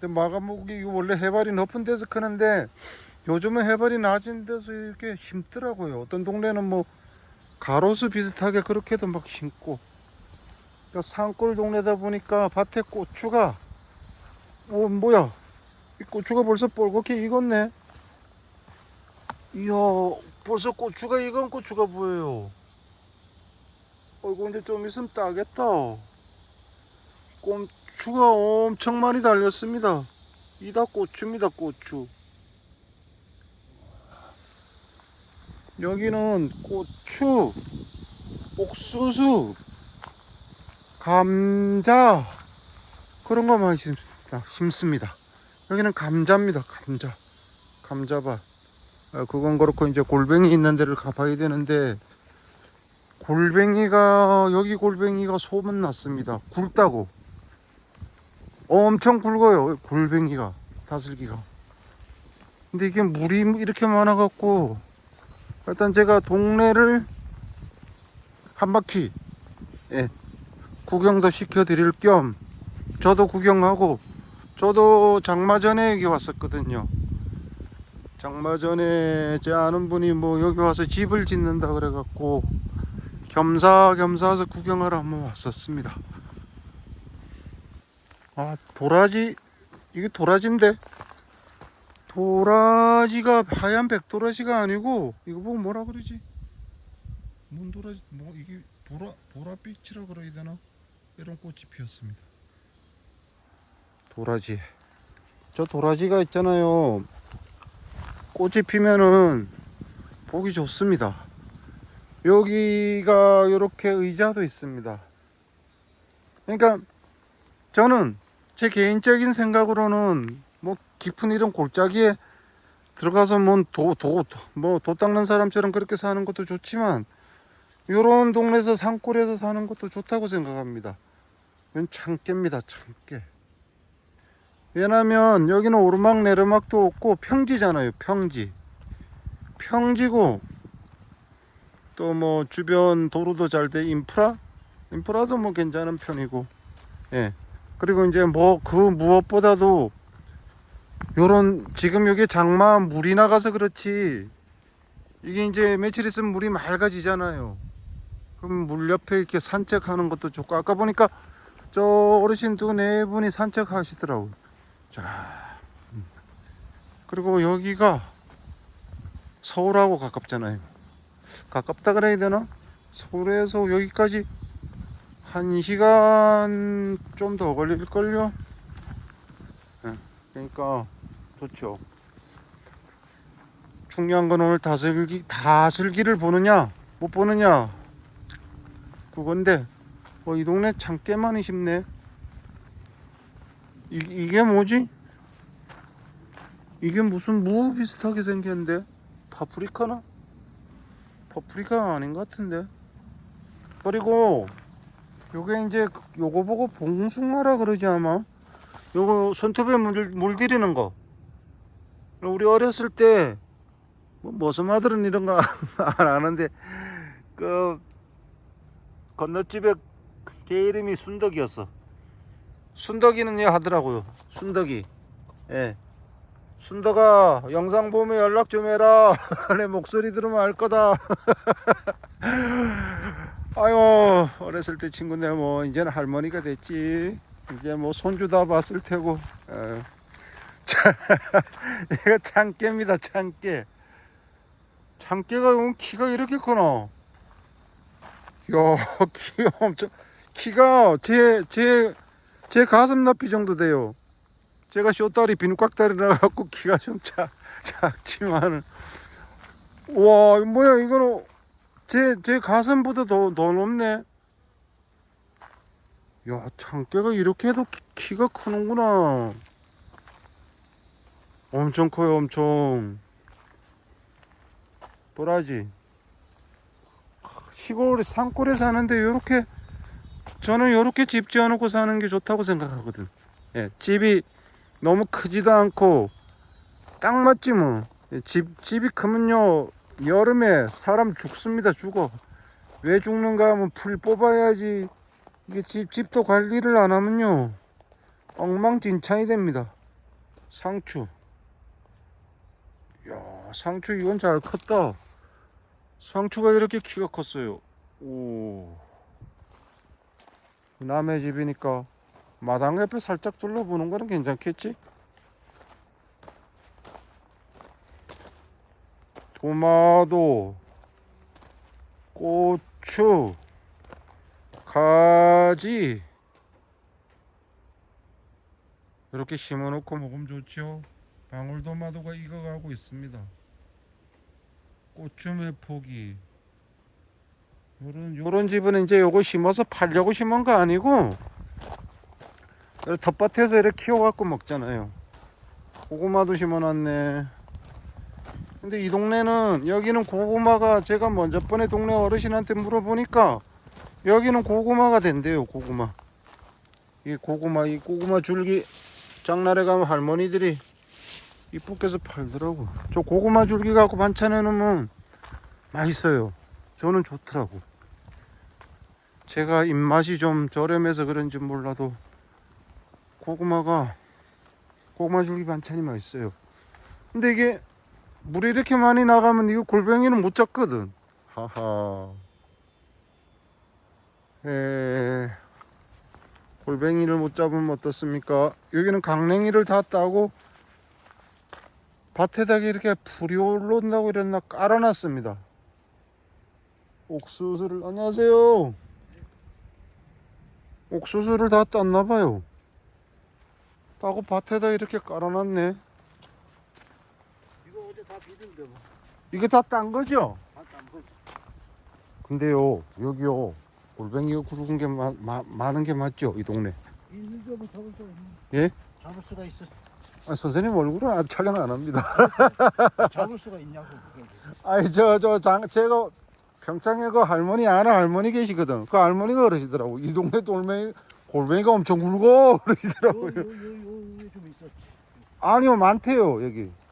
근데 마가목이 원래 해발이 높은 데서 크는데 요즘은 해발이 낮은 데서 이렇게 심더라고요. 어떤 동네는 뭐 가로수 비슷하게 그렇게도 막 심고. 그러니까 산골 동네다 보니까 밭에 고추가 어 뭐야? 이 고추가 벌써 뻘겋게 익었네. 이야 벌써 고추가 익은 고추가 보여요. 어이구 이제 좀 있으면 따겠다. 고추가 엄청 많이 달렸습니다. 이다 고추입니다 고추. 여기는 고추, 옥수수, 감자 그런 거 많이 심습니다. 여기는 감자입니다. 감자, 감자밭. 어, 그건 그렇고 이제 골뱅이 있는 데를 가봐야 되는데 골뱅이가 여기 골뱅이가 소문 났습니다. 굵다고. 엄청 굵어요. 골뱅이가 다슬기가. 근데 이게 물이 이렇게 많아 갖고 일단 제가 동네를 한 바퀴 예, 구경도 시켜 드릴 겸 저도 구경하고 저도 장마 전에 여기 왔었거든요. 장마 전에 제 아는 분이 뭐 여기 와서 집을 짓는다 그래 갖고 겸사겸사 해서 구경하러 한번 왔었습니다. 아 도라지 이게 도라지인데 도라지가 하얀 백도라지가 아니고 이거 보고 뭐라 그러지? 뭔 도라지 뭐 이게 보라 보라빛이라 그래야 되나? 이런 꽃이 피었습니다. 도라지 저 도라지가 있잖아요. 꽃이 피면은 보기 좋습니다. 여기가 이렇게 의자도 있습니다. 그러니까 저는 제 개인적인 생각으로는 뭐 깊은 이런 골짜기에 들어가서 뭐도도뭐 도 닦는 사람처럼 그렇게 사는 것도 좋지만 요런 동네에서 산골에서 사는 것도 좋다고 생각합니다. 이건 참깨입니다, 참깨. 왜냐면 여기는 오르막 내리막도 없고 평지잖아요, 평지. 평지고 또 뭐 주변 도로도 잘 돼 인프라 인프라도 뭐 괜찮은 편이고 예 그리고 이제 뭐 그 무엇보다도 요런 지금 여기 장마 물이 나가서 그렇지 이게 이제 며칠 있으면 물이 맑아지잖아요 그럼 물 옆에 이렇게 산책하는 것도 좋고 아까 보니까 저 어르신 두 네 분이 산책하시더라고 자 음. 그리고 여기가 서울하고 가깝잖아요 가깝다 그래야 되나? 서울에서 여기까지 한 시간 좀 더 걸릴걸요? 예, 그러니까 좋죠. 중요한 건 오늘 다슬기, 다슬기를 보느냐, 못 보느냐, 그건데, 어, 이 동네 참꽤 많이 심네. 이, 이게 뭐지? 이게 무슨 무 비슷하게 생겼는데? 파프리카나? 파프리카 아닌 것 같은데 그리고 요게 이제 요거 보고 봉숭아라 그러지 아마. 요거 손톱에 물, 물들이는 거. 우리 어렸을 때 뭐, 머슴아들은 이런 거 안 아는데 그 건너집에 걔 이름이 순덕이었어. 순덕이는 얘 하더라고요. 순덕이. 예. 순덕아 영상 보면 연락 좀 해라. 내 목소리 들으면 알 거다 아유 어렸을 때 친구인데 뭐 이제는 할머니가 됐지. 이제 뭐 손주 다 봤을 테고. 에. 자, 이거 참깨입니다 참깨. 참깨가 음, 키가 이렇게 크나 야 키가 엄청 키가 제 제 제 가슴 높이 정도 돼요. 제가 쇼다리 비누깍다리라 갖고 키가 좀 작, 작지만은. 와 뭐야 이거는 제, 제 가슴보다 더, 더 높네. 야 참깨가 이렇게 해도 키, 키가 크는구나. 엄청 커요 엄청. 도라지. 시골 산골에 사는데 요렇게 저는 요렇게 집 지어놓고 사는 게 좋다고 생각하거든. 예, 집이 너무 크지도 않고 딱 맞지 뭐. 집 집이 크면요 여름에 사람 죽습니다 죽어. 왜 죽는가 하면 풀 뽑아야지. 이게 집 집도 관리를 안 하면요 엉망진창이 됩니다. 상추. 야, 상추 이건 잘 컸다. 상추가 이렇게 키가 컸어요. 오. 남의 집이니까 마당 옆에 살짝 둘러보는 거는 괜찮겠지? 토마토, 고추, 가지 이렇게 심어놓고 먹으면 좋죠. 방울토마토가 익어가고 있습니다. 고추매 포기 요런 요런 집은 이제 요거 심어서 팔려고 심은 거 아니고 텃밭에서 이렇게 키워갖고 먹잖아요. 고구마도 심어놨네. 근데 이 동네는 여기는 고구마가 제가 먼저 번에 동네 어르신한테 물어보니까 여기는 고구마가 된대요. 고구마. 이 고구마 이 고구마 줄기 장날에 가면 할머니들이 이쁘게서 팔더라고. 저 고구마 줄기 갖고 반찬해 놓으면 맛있어요. 저는 좋더라고. 제가 입맛이 좀 저렴해서 그런지 몰라도 고구마가 고구마 줄기 반찬이 맛있어요. 근데 이게 물이 이렇게 많이 나가면 이거 골뱅이는 못 잡거든. 하하. 에 골뱅이를 못 잡으면 어떻습니까? 여기는 강냉이를 다 따고 밭에다가 이렇게 풀이 올라온다고 이랬나 깔아놨습니다. 옥수수를 안녕하세요. 옥수수를 다 땄나 봐요. 따고 밭에다 이렇게 깔아놨네. 다 뭐. 이게 다 딴 거죠? 다딴 거지. 근데요 여기요 골뱅이가 굵은 게 마, 마, 많은 게 맞죠 이 동네 있는 데 뭐 잡을 수가 있네. 예? 잡을 수가 있어. 아, 선생님 얼굴은 아직 촬영 안 합니다 잡을 수가 있냐고. 그게. 아이 저저 제가 평창에 그 할머니 아는 할머니 계시거든 그 할머니가 그러시더라고 이 동네 돌멩이 골뱅이가 엄청 굵어 그러시더라고요 요 요 요 요 좀 있었지. 아니요 많대요 여기 어, 난 우리가 한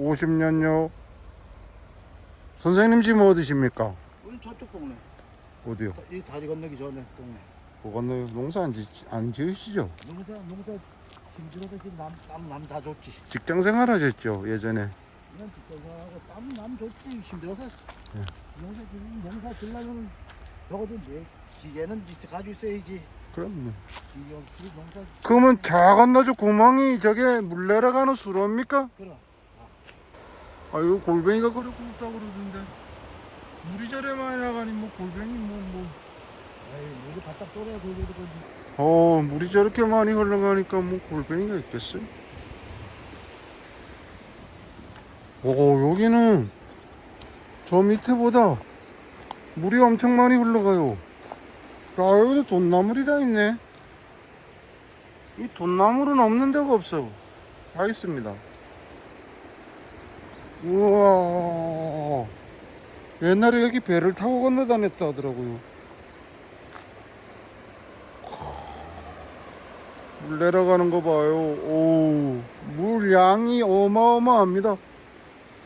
50년 됐지. 50년요 선생님 집 어디십니까 우리 저쪽 동네. 어디요 이 다리 건너기 전에 동네. 그거는 농사 안, 지, 안 지으시죠 농사 농사 힘들어도 지금 남 남 남 다 줬지. 직장 생활 하셨죠 예전에 이런 뒷거하고 땀남 줬지 힘들어서. 예. 농사 농사 질려면 적어도 내 기계는 가지고 있어야지. 그럼요 기계 없이 농사 그러면 저 건너저 구멍이 저게 물 내려가는 수로입니까? 그래. 아 이거 골뱅이가 그래 굵다고 그러던데. 물이 저래 많이 나가니 뭐 골뱅이 뭐뭐. 에이 물이 바닥 떨어야 돌리는 거지. 어 물이 저렇게 많이 흘러가니까 뭐 골뱅이가 있겠어요? 오 여기는 저 밑에보다 물이 엄청 많이 흘러가요. 야 여기도 돈나물이 다 있네. 이 돈나물은 없는 데가 없어. 다 있습니다 우와 옛날에 여기 배를 타고 건너 다녔다 하더라고요 물 내려가는 거 봐요. 오, 물 양이 어마어마합니다.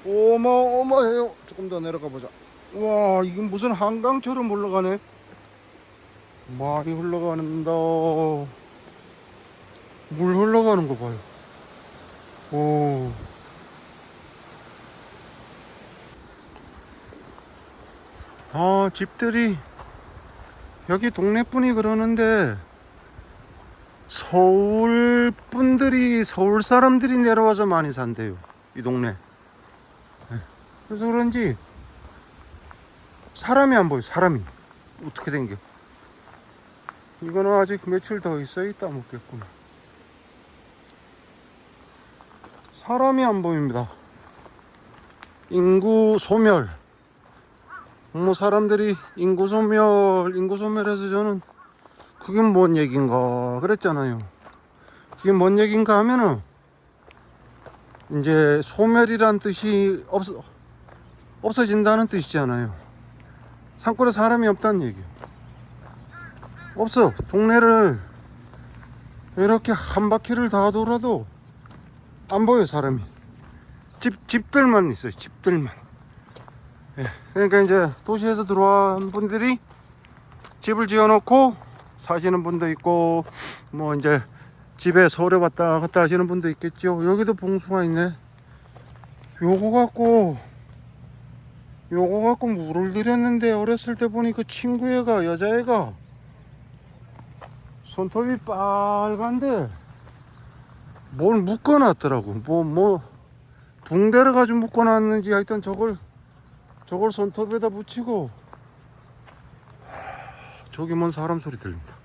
어마어마해요. 조금 더 내려가 보자. 와, 이건 무슨 한강처럼 흘러가네. 많이 흘러가는다. 물 흘러가는 거 봐요. 오. 아, 집들이 여기 동네뿐이 그러는데 서울 분들이 서울 사람들이 내려와서 많이 산대요 이 동네. 예. 그래서 그런지 사람이 안 보여 사람이. 어떻게 된게? 이거는 아직 며칠 더 있어야 있다 먹겠구나 사람이 안 보입니다. 인구 소멸 뭐 사람들이 인구 소멸 인구 소멸해서 저는 그게 뭔 얘긴가 그랬잖아요. 그게 뭔 얘긴가 하면은 이제 소멸이란 뜻이 없 없어진다는 뜻이잖아요. 산골에 사람이 없다는 얘기예요. 없어. 동네를 이렇게 한 바퀴를 다 돌아도 안 보여 사람이. 집 집들만 있어요. 집들만. 예. 그러니까 이제 도시에서 들어온 분들이 집을 지어놓고 사시는 분도 있고 뭐 이제 집에 서울에 왔다 갔다 하시는 분도 있겠죠. 여기도 봉숭아 있네. 요거 갖고 요거 갖고 물을 들였는데 어렸을 때 보니 그 친구애가 여자애가 손톱이 빨간데 뭘 묶어놨더라고. 뭐뭐 붕대를 가지고 묶어놨는지 하여튼 저걸 저걸 손톱에다 붙이고 하, 저기 뭔 사람 소리 들린다.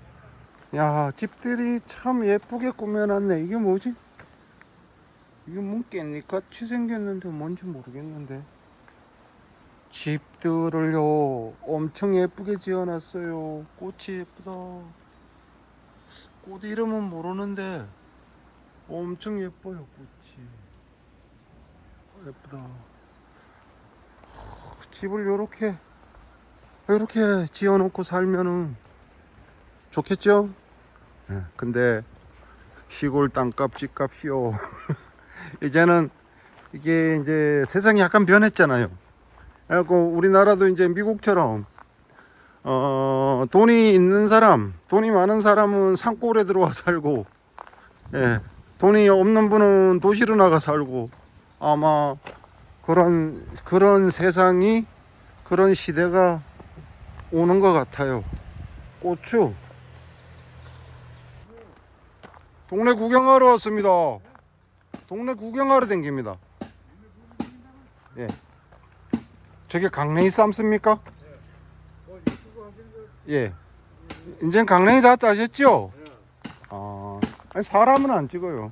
야 집들이 참 예쁘게 꾸며놨네. 이게 뭐지? 이게 뭔 깻잎같이 생겼는데 뭔지 모르겠는데 집들을요 엄청 예쁘게 지어놨어요 꽃이 예쁘다 꽃 이름은 모르는데 엄청 예뻐요 꽃이 예쁘다 하, 집을 요렇게 요렇게 지어놓고 살면은 좋겠죠? 예, 근데 시골 땅값 집값이요 이제는 이게 이제 세상이 약간 변했잖아요. 그래갖고 우리나라도 이제 미국처럼 어 돈이 있는 사람, 돈이 많은 사람은 산골에 들어와 살고, 예 돈이 없는 분은 도시로 나가 살고 아마 그런 그런 세상이 그런 시대가 오는 것 같아요. 고추 동네 구경하러 왔습니다. 동네 구경하러 댕깁니다. 예. 저게 강냉이 쌈습니까? 예. 이젠 강냉이 다 따셨죠? 아, 아니 사람은 안 찍어요.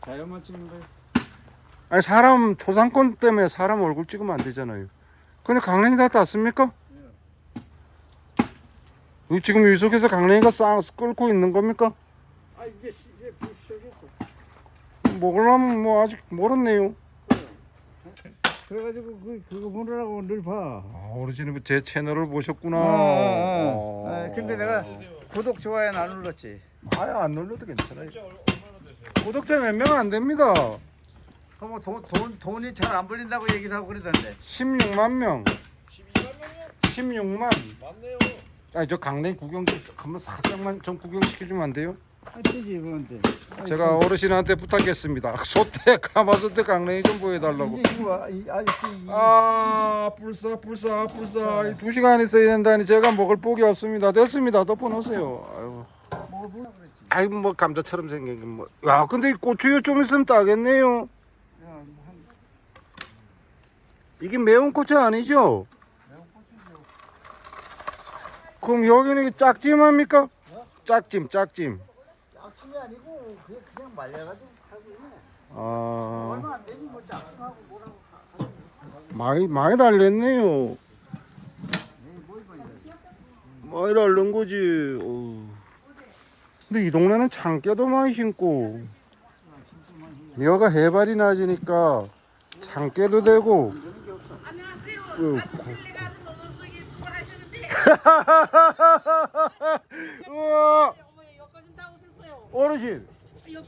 자연만 찍는 거예요. 아니 사람 초상권 때문에 사람 얼굴 찍으면 안 되잖아요. 근데 강냉이 다 땄습니까? 여기 지금 이 속에서 강냉이가 싹 끓고 있는 겁니까? 아 이제 시- 이제 불 시작했어. 먹으려면 뭐 아직 멀었네요. 그래가지고 그 그거 보느라고 늘 봐. 아, 어르신이 제 채널을 보셨구나. 아, 아, 아. 어. 아, 근데 내가 구독 좋아요는 안 눌렀지. 아예 안 눌러도 괜찮아요. 구독자 몇 명 안 됩니다. 그럼 돈 돈 돈이 잘 안 벌린다고 얘기를 하고 그러던데. 16만 명. 12만 명이요? 16만. 맞네요. 아니 저 강냉 구경 좀 한번 살짝만 좀 구경시켜 주면 안 돼요? 아, 되지 그런데. 제가 어르신한테 부탁했습니다. 소태 가마솥에 강냉이 좀 보여달라고. 이제 이거 이 아저씨 이- 아 불사 불사 불사 이두 시간 있어야 된다니 제가 먹을 복이 없습니다. 됐습니다. 덮어놓으세요. 아유. 뭐 그랬지? 아이 뭐 감자처럼 생긴 게 뭐. 야 근데 이 고추유 좀 있으면 따겠네요. 야, 뭐 한, 이게 매운 고추 아니죠? 그럼 여기는 짝찜합니까? 짝찜 짝찜. 약침이 아니고 그냥 그냥 말려가지고 살고 있네. 아 얼마 안 되지 뭐 약침하고 뭐라고 사- 사- 많이 많이 달렸네요. 에이, 뭐. 많이 달른 거지. 어우. 근데 이 동네는 창깨도 많이 신고 여가 해발이 낮으니까 창깨도 되고 아저씨가 너무 저기 하시는데 우와 어머 다. 어르신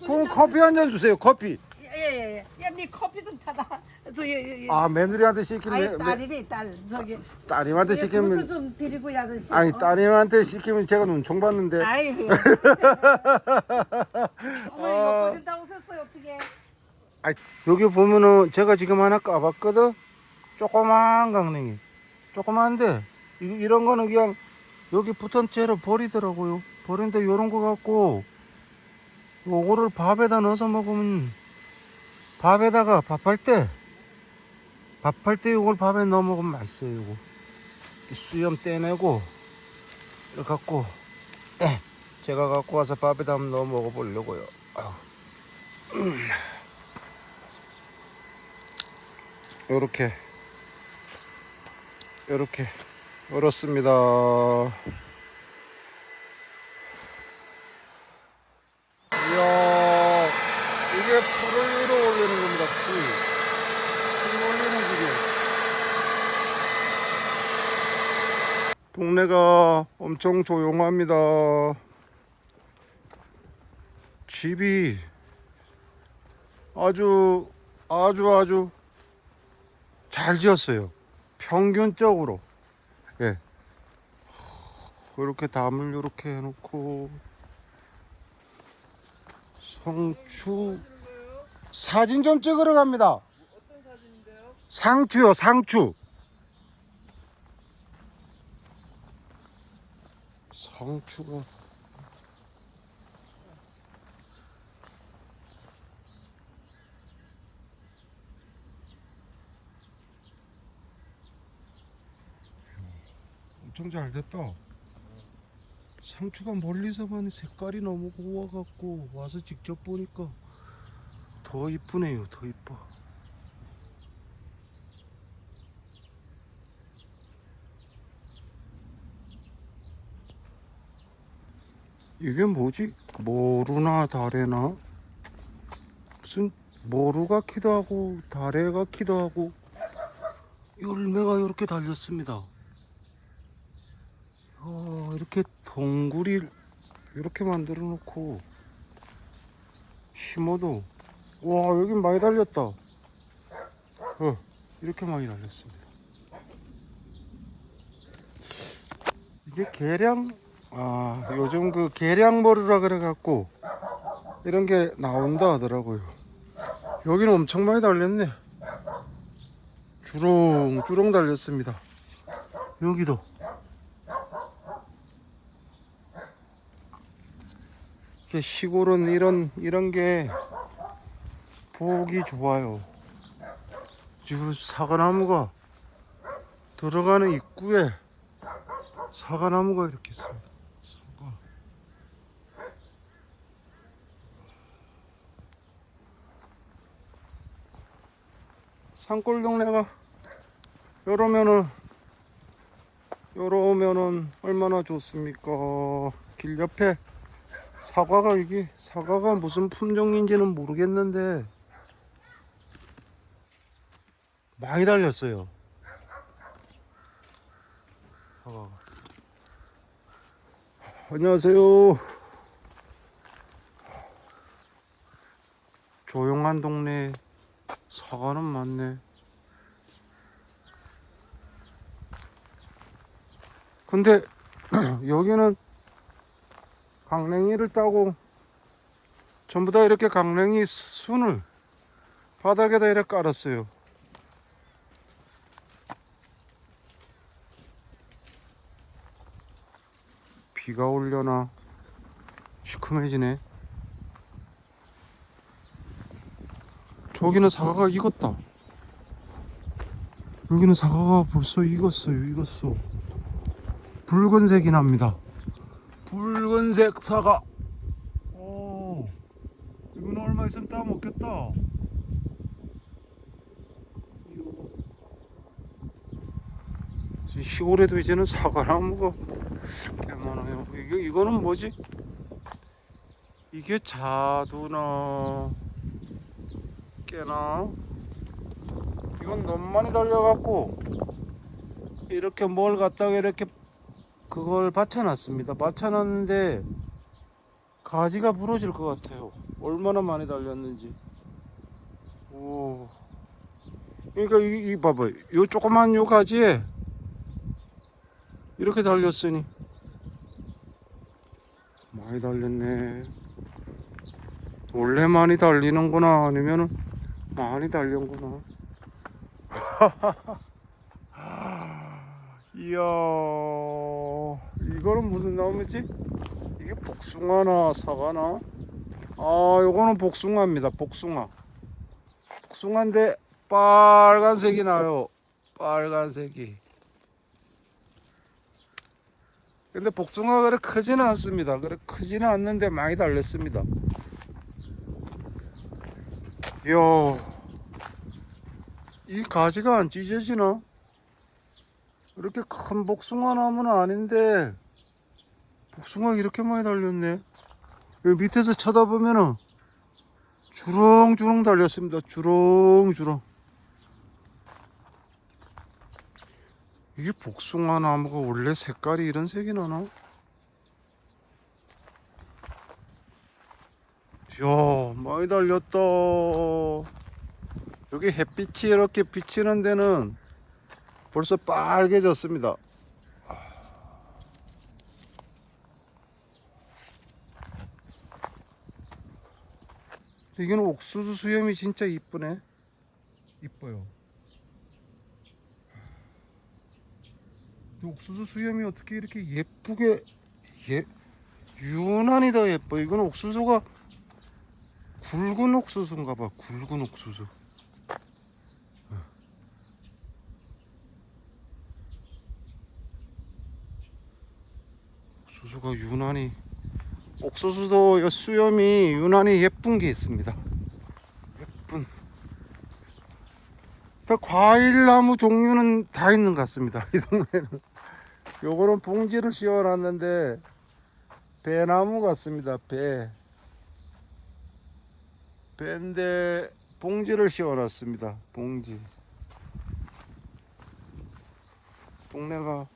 그럼 다 커피 한 잔 주세요 커피 예예예. 야니 커피 좀 타다. 저기 예, 예. 아 며느리한테 아이 시키면 딸이니 딸 저기 따님한테 예, 그것도 시키면 좀 드리고 야 아저씨. 아니 어? 따님한테 시키면 제가 눈총 받는데 아이. 어머 여기까지 다 오셨어요 어떻게? 아, 여기 보면은 제가 지금 하나 까봤거든. 조그만 강냉이. 조그만데 이, 이런 거는 그냥 여기 붙은 채로 버리더라고요. 버리는데 이런 거 갖고 요거를 밥에다 넣어서 먹으면 밥에다가 밥할 때 밥할 때 이걸 밥에 넣어 먹으면 맛있어요. 요거 이 수염 떼내고 이렇게 갖고 예, 제가 갖고 와서 밥에다 한번 넣어 먹어 보려고요. 아유. 요렇게 요렇게 얼었습니다. 이야 이게 풀을 위로 올리는 겁니다 풀, 풀 올리는 기계. 동네가 엄청 조용합니다. 집이 아주 아주 아주 잘 지었어요. 평균적으로. 예. 이렇게 담을 이렇게 해놓고 상추 사진 좀 찍으러 갑니다. 상추요, 상추. 상추가 엄청 잘 됐다. 상추가 멀리서만 색깔이 너무 고와갖고 와서 직접 보니까 더 이쁘네요, 더 이뻐. 이게 뭐지? 모루나 다래나? 무슨 모루 같기도 하고 다래 같기도 하고 열매가 이렇게 달렸습니다. 어, 이렇게 동굴이 이렇게 만들어 놓고 심어도 와 여긴 많이 달렸다. 어, 이렇게 많이 달렸습니다. 이게 계량? 아 요즘 그 계량머루라 그래 갖고 이런 게 나온다 하더라고요. 여기는 엄청 많이 달렸네. 주렁주렁 달렸습니다. 여기도 이게 시골은 이런 이런 게 보기 좋아요 지금 사과나무가 들어가는 입구에 사과나무가 이렇게 있습니다. 사과. 산골 동네가 요러면은 요러면은 얼마나 좋습니까? 길 옆에 사과가 이게 사과가 무슨 품종인지는 모르겠는데 많이 달렸어요. 사과가. 안녕하세요. 조용한 동네 사과는 많네. 근데 여기는 강냉이를 따고 전부 다 이렇게 강냉이 순을 바닥에다 이렇게 깔았어요. 비가 올려나 시커매지네. 저기는 사과가 익었다. 여기는 사과가 벌써 익었어요. 익었어. 붉은색이 납니다. 붉은색 사과. 오, 이거는 얼마 있으면 따 먹겠다. 시골에도 이제는 사과나무가 꽤 많아요. 이게 이거는 뭐지? 이게 자두나 깨나? 이건 너무 많이 달려갖고 이렇게 뭘 갖다가 이렇게 그걸 받쳐놨습니다. 받쳐놨는데 가지가 부러질 것 같아요. 얼마나 많이 달렸는지. 오. 그러니까 이, 이 봐봐. 요 조그만 요 가지에 이렇게 달렸으니 많이 달렸네. 원래 많이 달리는구나 아니면은 많이 달렸구나. 이야 이거는 무슨 나무지? 이게 복숭아나 사과나? 아 요거는 복숭아입니다. 복숭아. 복숭아인데 빨간색이 나요. 빨간색이. 근데 복숭아가 그래 크지는 않습니다. 그래 크지는 않는데 많이 달렸습니다. 이야, 이 가지가 안 찢어지나? 이렇게 큰 복숭아 나무는 아닌데 복숭아 이렇게 많이 달렸네. 여기 밑에서 쳐다보면은 주렁주렁 달렸습니다. 주렁주렁. 이게 복숭아 나무가 원래 색깔이 이런 색이 나나? 이야 많이 달렸다 여기 햇빛이 이렇게 비치는 데는 벌써 빨개졌습니다 이거는 옥수수 수염이 진짜 이쁘네. 이뻐요. 이 옥수수 수염이 어떻게 이렇게 예쁘게 예 유난히 더 예뻐. 이건 옥수수가 굵은 옥수수인가 봐. 굵은 옥수수. 옥수수가 유난히 옥수수도 이 수염이 유난히 예쁜 게 있습니다. 예쁜. 다 과일나무 종류는 다 있는 것 같습니다. 이 동네는. 요거는 봉지를 씌워놨는데 배나무 같습니다. 배. 배인데 봉지를 씌워놨습니다. 봉지. 동네가